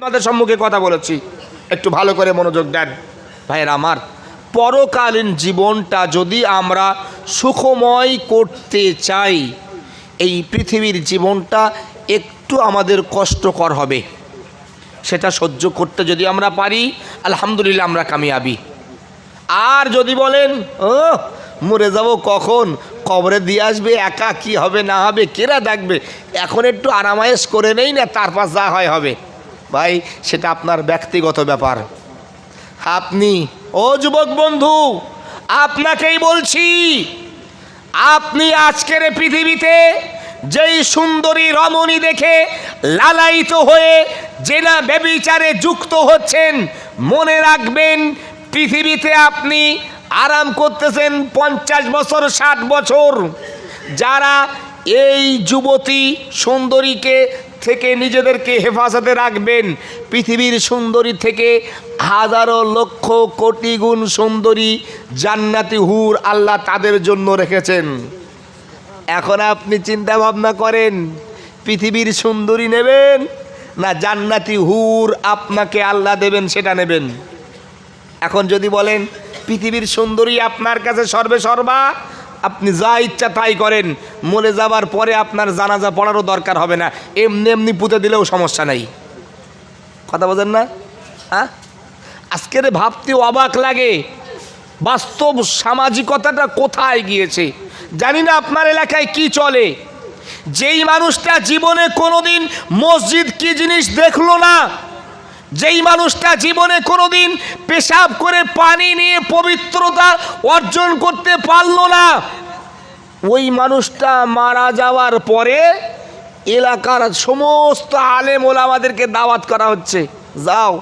আপনাদের সম্মুখে কথা বলেছি। একটু ভালো করে মনোযোগ দেন। ভাইয়ের আমার, পরকালীন জীবনটা যদি আমরা সুখময় করতে চাই, এই পৃথিবীর জীবনটা একটু আমাদের কষ্টকর হবে। সেটা সহ্য করতে যদি আমরা পারি, আলহামদুলিল্লাহ আমরা কামিয়াবি। আর যদি বলেন ও মরে যাব কখন? কবরে দিয়ে আসবে, একা কি হবে, না হবে, কেরা দেখবে এখন একটু আরামায়েশ করে নেই না তারপর যা হয় হবে। ভাই, সেটা আপনার ব্যক্তিগত ব্যাপার। আপনি, ও যুবক বন্ধু, আপনাকেই বলছি, আপনি আজকের পৃথিবীতে যেই সুন্দরী রমণী দেখে লালায়িত হয়ে জেনা বেবিচারে যুক্ত হচ্ছেন, মনে রাখবেন, পৃথিবীতে আপনি আরাম করতেছেন পঞ্চাশ বছর, ষাট বছর। যারা এই যুবতী সুন্দরীকে থেকে নিজেদেরকে হেফাজতে রাখবেন। পৃথিবীর সুন্দরী থেকে হাজারো লক্ষ কোটি গুণ সুন্দরী জান্নাতি হুর আল্লাহ তাদের জন্য রেখেছেন। এখন আপনি চিন্তা ভাবনা করেন, পৃথিবীর সুন্দরী নেবেন না জান্নাতি হুর আপনাকে আল্লাহ দেবেন সেটা নেবেন? এখন যদি বলেন, পৃথিবীর সুন্দরী আপনার কাছে সর্বে সর্বা আপনি যা ইচ্ছা তাই করেন। মরে যাবার পরে আপনার জানাজা পড়ারও দরকার হবে না। এমনি এমনি পুঁতে দিলেও সমস্যা নাই। কথা বোঝেন না? হ্যাঁ? আজকের ভাবতে অবাক লাগে। বাস্তব সামাজিকতাটা কোথায় গিয়েছে? জানি না আপনার এলাকায় কি চলে। যেই মানুষটা জীবনে কোনোদিন মসজিদ কি জিনিস দেখল না যেই মানুষটা জীবনে কোনোদিন পেশাব করে পানি নিয়ে পবিত্রতা অর্জন করতে পারল না, ওই মানুষটা মারা যাওয়ার পরে এলাকার সমস্ত আলেম ওলামাদেরকে দাওয়াত করা হচ্ছে। যাও,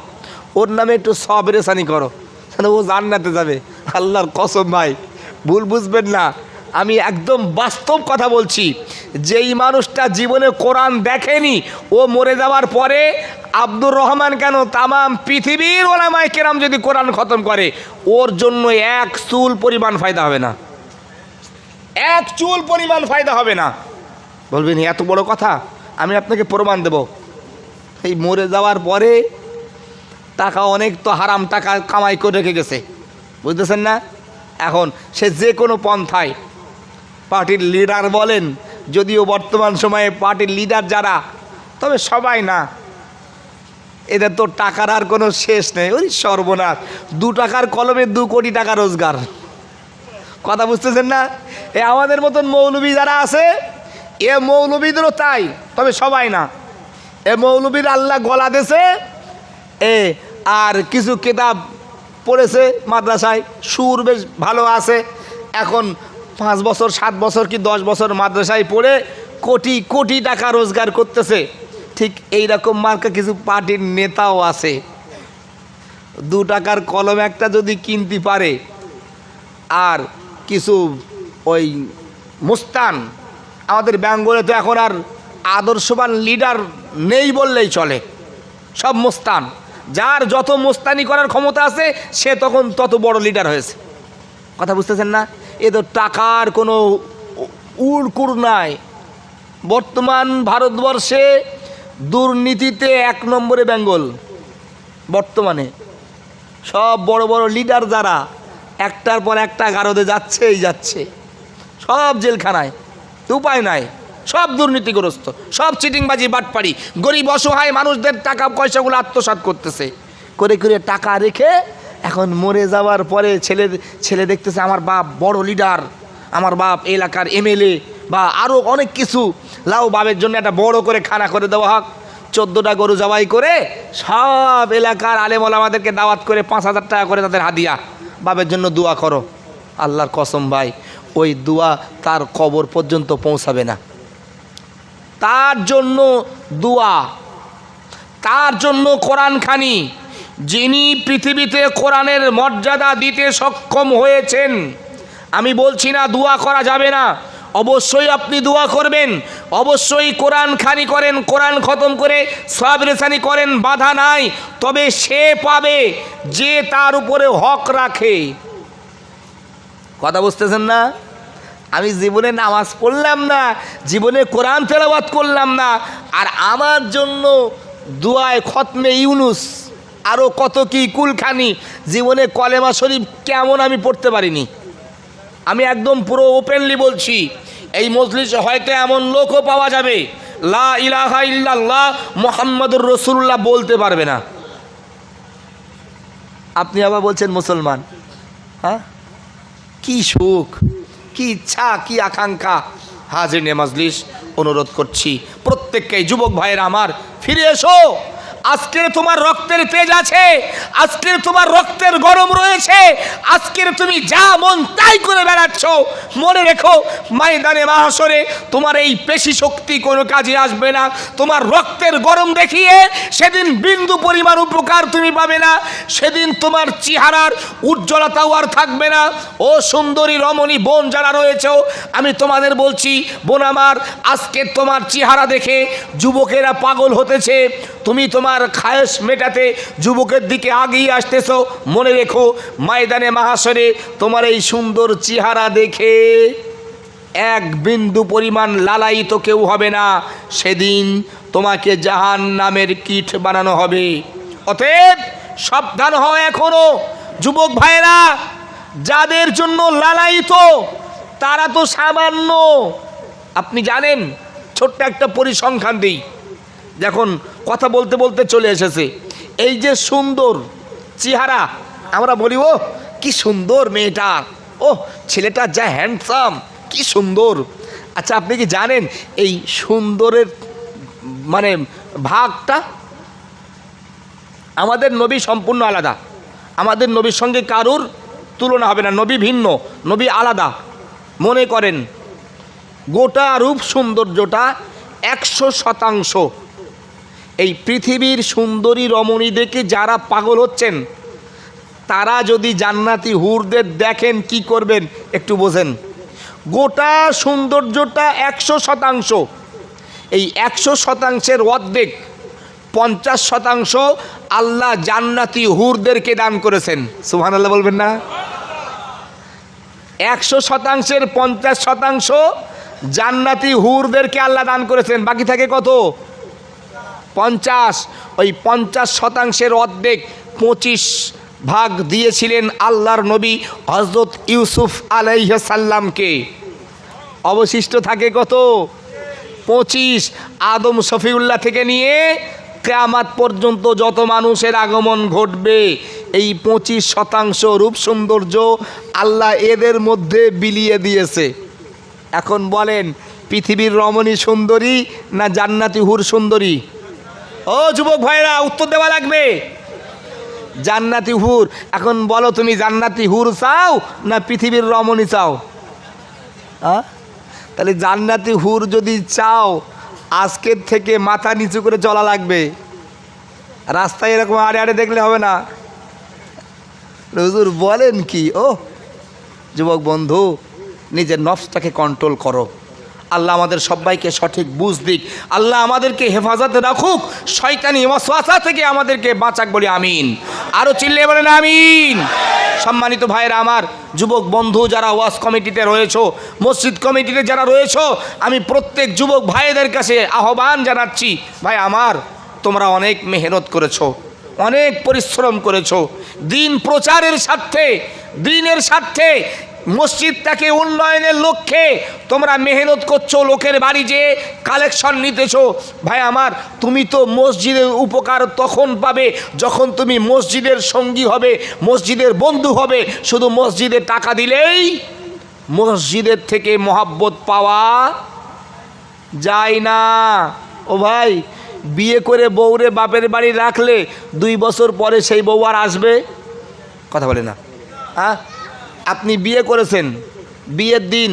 ওর নামে একটু সবরেসানি করো ও জান্নাতে যাবে। আল্লাহর কসম ভাই, ভুল বুঝবেন না। আমি একদম বাস্তব কথা বলছি। যেই মানুষটা জীবনে কোরআন দেখেনি, ও মরে যাওয়ার পরে আব্দুর রহমান কেন তামাম পৃথিবীর ওলামায় কেরাম যদি কোরআন খতম করে, ওর জন্য এক চুল পরিমাণ ফায়দা হবে না। এক চুল পরিমাণ ফায়দা হবে না। বলবেন এত বড় কথা? আমি আপনাকে প্রমাণ দেব। এই মরে যাওয়ার পরে টাকা অনেক তো হারাম, টাকা কামাই করে রেখে গেছে। বুঝতেছেন না? এখন সে যে কোনো পন্থায় পার্টির লিডার বলেন, যদিও বর্তমান সময়ে পার্টির লিডার যারা, তবে সবাই না। এদের তো টাকার আর কোনো শেষ নেই, ওই সর্বনাশ। দু টাকার কলমে দু কোটি টাকা রোজগার। কথা বুঝতেছেন না? এ আমাদের মতন মৌলবী যারা আছে, এ মৌলবীদেরও তাই, তবে সবাই না। এ মৌলবীর আল্লাহ গলা দেছে, এ আর কিছু কিতাব পড়েছে মাদ্রাসায়, সুর বেশ ভালো আছে। এখন পাঁচ বছর, সাত বছর কি দশ বছর মাদ্রাসায় পড়ে কোটি কোটি টাকা রোজগার করতেছে? ঠিক এই রকম মার্কা কিছু পার্টির নেতাও আছে। দু টাকার কলম একটা যদি কিনতে পারে, আর কিছু ওই মুস্তান, আমাদের বেঙ্গলে তো এখন আর আদর্শবান লিডার নেই বললেই চলে, সব মুস্তান। যার যত মুস্তানি করার ক্ষমতা আছে, সে তখন তত বড় লিডার হয়েছে। কথা বুঝতেছেন না? এ তো টাকার কোনো উড়কুর নাই। বর্তমান ভারতবর্ষে দুর্নীতিতে এক নম্বরে বেঙ্গল, বর্তমানে। সব বড় বড় লিডার যারা, একটার পর একটা গারদে যাচ্ছেই যাচ্ছে। সব জেলখানায়, উপায় নাই। সব দুর্নীতিগ্রস্ত, সব চিটিংবাজি বাটপাড়ি। গরিব অসহায় মানুষদের টাকা পয়সাগুলো আত্মসাৎ করতেছে। করে করে টাকা রেখে এখন মরে যাওয়ার পরে ছেলে ছেলে দেখতেছে আমার বাপ বড় লিডার আমার বাপ এলাকার এমএলএ বা আরও অনেক কিছু। লাউ বাবের জন্য একটা বড় করে খানা করে দেওয়া হোক। চোদ্দোটা গরু জবাই করে সব এলাকার আলেমল আমাদেরকে দাওয়াত করে পাঁচ হাজার টাকা করে তাদের হাদিয়া। বাবের জন্য দোয়া করো। আল্লাহর কসম ভাই, ওই দোয়া তার কবর পর্যন্ত পৌঁছাবে না। তার জন্য দোয়া, তার জন্য কোরআন খানি যিনি পৃথিবীতে কোরআনের মর্যাদা দিতে সক্ষম হয়েছেন, আমি বলছি না দোয়া করা যাবে না। অবশ্যই আপনি দোয়া করবেন। অবশ্যই কোরআন খানি করেন, কোরআন খতম করে সব রেসানি করেন, বাধা নাই। তবে সে পাবে যে তার উপরে হক রাখে। কথা বুঝতেছেন না? আমি জীবনে নামাজ পড়লাম না, জীবনে কোরআন তেলাবাত করলাম না, আর আমার জন্য দুয়ায় খতমে ইউনুস আরও কত কি কুলখানি? জীবনে কলেমা শরীফ কেমন আমি পড়তে পারিনি। আমি একদম পুরো ওপেনলি বলছি, এই মজলিসে হয়তো এমন লোকও পাওয়া যাবে, লা ইলাহা ইল্লাল্লাহ মোহাম্মদুর রসুল্লাহ বলতে পারবে না। আপনি আবার বলছেন মুসলমান হ্যাঁ? কি সুখ, কি ইচ্ছা, কি আকাঙ্ক্ষা। হাজির নে মজলিস অনুরোধ করছি, প্রত্যেককে, যুবক ভাইয়ের আমার, ফিরে এসো। আজকের তোমার রক্তের তেজ আছে, আজকের তোমার রক্তের গরম রয়েছে, আজকের তুমি যা মন তাই করে বেড়াচ্ছ, মনে রেখো, ময়দানে মাহাসরে তোমার এই পেশি শক্তি কোনো কাজে আসবে না, তোমার রক্তের গরম দেখিয়ে সেদিন বিন্দু পরিমাণ উপকার তুমি পাবে না, সেদিন তোমার চেহারার উজ্জ্বলতাও আর থাকবে না। ও সুন্দরী রমণী বোন যারা রয়েছে, আমি তোমাদের বলছি, বোন আমার, আজকে তোমার চেহারা দেখে যুবকেরা পাগল হতেছে, তুমি তোমার খায়েশ মেটাতে যুবকের দিকে আগিয়ে আসতেছ। মনে রেখো, ময়দানে মাহাসরে তোমার এই সুন্দর চেহারা দেখে এক বিন্দু পরিমাণ লালায়িত কেউ হবে না। সেদিন তোমাকে জাহান নামের কিট বানানো হবে। অতএব সাবধান হও এখনও, যুবক ভাইয়েরা, যাদের জন্য লালায়িত, তারা তো সামান্য। আপনি জানেন, ছোট্ট একটা পরিসংখ্যান দিই। যখন কথা বলতে বলতে চলে এসেছে। এই যে সুন্দর চেহারা, আমরা বলি ও কি সুন্দর মেয়েটা। ও ছেলেটা যা হ্যান্ডসাম কি সুন্দর। আচ্ছা আপনি কি জানেন এই সুন্দরের মানে ভাগটা? আমাদের নবী সম্পূর্ণ আলাদা। আমাদের নবীর সঙ্গে কারুর তুলনা হবে না। নবী ভিন্ন, নবী আলাদা। মনে করেন, গোটা রূপ সৌন্দর্যটা একশো শতাংশ এই পৃথিবীর সুন্দরী রমণী দেখে যারা পাগল হচ্ছেন, তারা যদি জান্নাতি হুরদের দেখেন কি করবেন, একটু বোঝেন। গোটা সৌন্দর্যটা একশো শতাংশ, এই একশো শতাংশের অর্ধেক, পঞ্চাশ শতাংশ আল্লাহ জান্নাতি হুরদেরকে দান করেছেন। সুহান আল্লাহ বলবেন না? একশো শতাংশের পঞ্চাশ শতাংশ জান্নাতি হুরদেরকে আল্লাহ দান করেছেন। বাকি থাকে কত? পঞ্চাশ, ওই পঞ্চাশ শতাংশের অর্ধেক পঁচিশ ভাগ দিয়েছিলেন আল্লাহর নবী হজরত ইউসুফ আলাইসাল্লামকে অবশিষ্ট থাকে কত? পঁচিশ। আদম শফিউল্লাহ থেকে নিয়ে কেয়ামাত পর্যন্ত যত মানুষের আগমন ঘটবে, এই পঁচিশ শতাংশ রূপ সৌন্দর্য আল্লাহ এদের মধ্যে বিলিয়ে দিয়েছে। এখন বলেন, পৃথিবীর রমণী সুন্দরী না জান্নাতি হুর সুন্দরী? ও যুবক ভাইরা, উত্তর দেওয়া লাগবে। জান্নাতি হুর, এখন বলো তুমি জান্নাতি হুর চাও না পৃথিবীর রমণী চাও? হ্যাঁ তাহলে জান্নাতি হুর যদি চাও, আজকের থেকে মাথা নিচু করে চলা লাগবে। রাস্তায় এরকম আড়ে আড়ে দেখলে হবে না। হুজুর বলেন কি ও যুবক বন্ধু, নিজের নফসটাকে কন্ট্রোল করো। আল্লাহ আমাদের সবাইকে সঠিক বুঝ দিক। আল্লাহ আমাদেরকে হেফাজতে রাখুক। শয়তানি ওয়াসওয়াসা থেকে আমাদেরকে বাঁচাক বলি আমিন। আরও চিল্লে বলেন আমিন। সম্মানিত ভাইয়েরা আমার যুবক বন্ধু যারা ওয়াস কমিটিতে রয়েছো, মসজিদ কমিটিতে যারা রয়েছো, আমি প্রত্যেক যুবক ভাইদের কাছে আহ্বান জানাচ্ছি, ভাই আমার, তোমরা অনেক মেহনত করেছ, অনেক পরিশ্রম করেছ। দিন প্রচারের স্বার্থে, দিনের স্বার্থে মসজিদটাকে উন্নয়নের লক্ষ্যে তোমরা মেহনত করছ, লোকের বাড়ি যেয়ে কালেকশন নিতেছো। ভাই আমার, তুমি তো মসজিদের উপকার তখন পাবে যখন তুমি মসজিদের সঙ্গী হবে, মসজিদের বন্ধু হবে। শুধু মসজিদে টাকা দিলেই মসজিদের থেকে মহাব্বত পাওয়া যায় না। ও ভাই, বিয়ে করে বউরে বাপের বাড়ি রাখলে দুই বছর পরে সেই বউ আর আসবে? কথা বলে না। হ্যাঁ আপনি বিয়ে করেছেন, বিয়ের দিন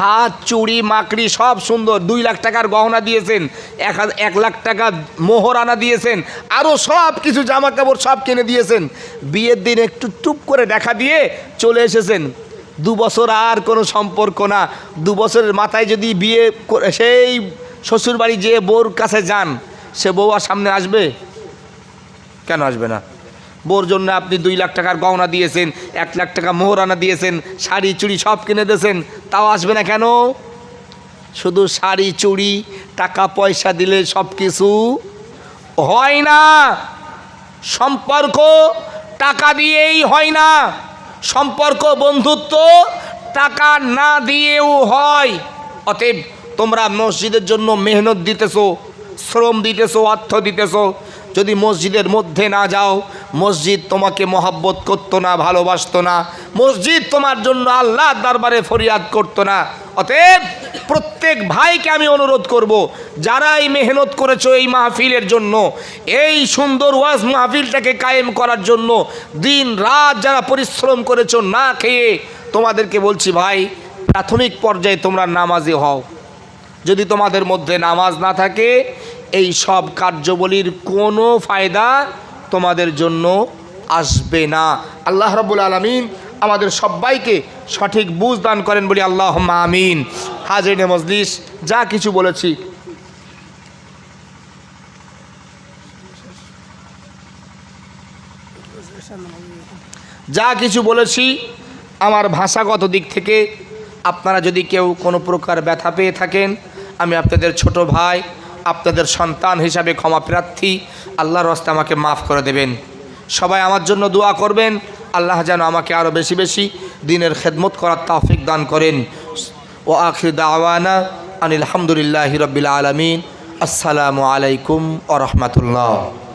হাত, চুড়ি, মাকড়ি সব সুন্দর, দুই লাখ টাকার গহনা দিয়েছেন, এক এক লাখ টাকা মোহরানা দিয়েছেন আরও সব কিছু জামা কাপড় সব কিনে দিয়েছেন। বিয়ের দিন একটু টুপ করে দেখা দিয়ে চলে এসেছেন। দু বছর আর কোনো সম্পর্ক না। দু বছরের মাথায় যদি বিয়ে করে, সেই শ্বশুরবাড়ি যেয়ে বউর কাছে যান, সে বউ আর সামনে আসবে? কেন আসবে না? বোর জন্য আপনি দুই লাখ টাকার গহনা দিয়েছেন, এক লাখ টাকা মোহরানা দিয়েছেন, শাড়ি চুড়ি সব কিনে দিয়েছেন, তাও আসবে না কেন? শুধু শাড়ি চুড়ি, টাকা পয়সা দিলে সব কিছু হয় না। সম্পর্ক টাকা দিয়েই হয় না। সম্পর্ক বন্ধুত্ব টাকা না দিয়েও হয়। অতএব তোমরা মসজিদের জন্য মেহনত দিতেছো, শ্রম দিতেছো, অর্থ দিতেছো যদি মসজিদের মধ্যে না যাও, মসজিদ তোমাকে মহাব্বত করতো না, ভালোবাসত না। মসজিদ তোমার জন্য আল্লাহর দরবারে ফরিয়াদ করতো না। অতএব প্রত্যেক ভাইকে আমি অনুরোধ করব যারা এই মেহনত করেছ এই মাহফিলের জন্য, এই সুন্দর ওয়াজ মাহফিলটাকে কায়েম করার জন্য, দিন রাত যারা পরিশ্রম করেছ না খেয়ে, তোমাদেরকে বলছি ভাই, প্রাথমিক পর্যায়ে তোমরা নামাজি হও। যদি তোমাদের মধ্যে নামাজ না থাকে এই সব কার্যবলীর কোনো ফায়দা তোমাদের জন্য আসবে না। আল্লাহ রব্বুল আলমিন আমাদের সবাইকে সঠিক বুঝ দান করেন বলি আল্লাহ আমিন। হাজরিনে মজলিস, যা কিছু বলেছি। যা কিছু বলেছি আমার ভাষাগত দিক থেকে, আপনারা যদি কেউ কোনো প্রকার ব্যথা পেয়ে থাকেন, আমি আপনাদের ছোট ভাই আপনাদের সন্তান হিসাবে ক্ষমা প্রার্থী, আল্লাহর হস্তে আমাকে মাফ করে দেবেন। সবাই আমার জন্য দোয়া করবেন, আল্লাহ যেন আমাকে আরও বেশি বেশি দিনের খেদমত করার তাফিক দান করেন। ও আখির দাওয়ানা আনিল আলহামদুলিল্লাহ রবিল আলমিন। আসসালামু আলাইকুম ও রহমতুল্লাহ।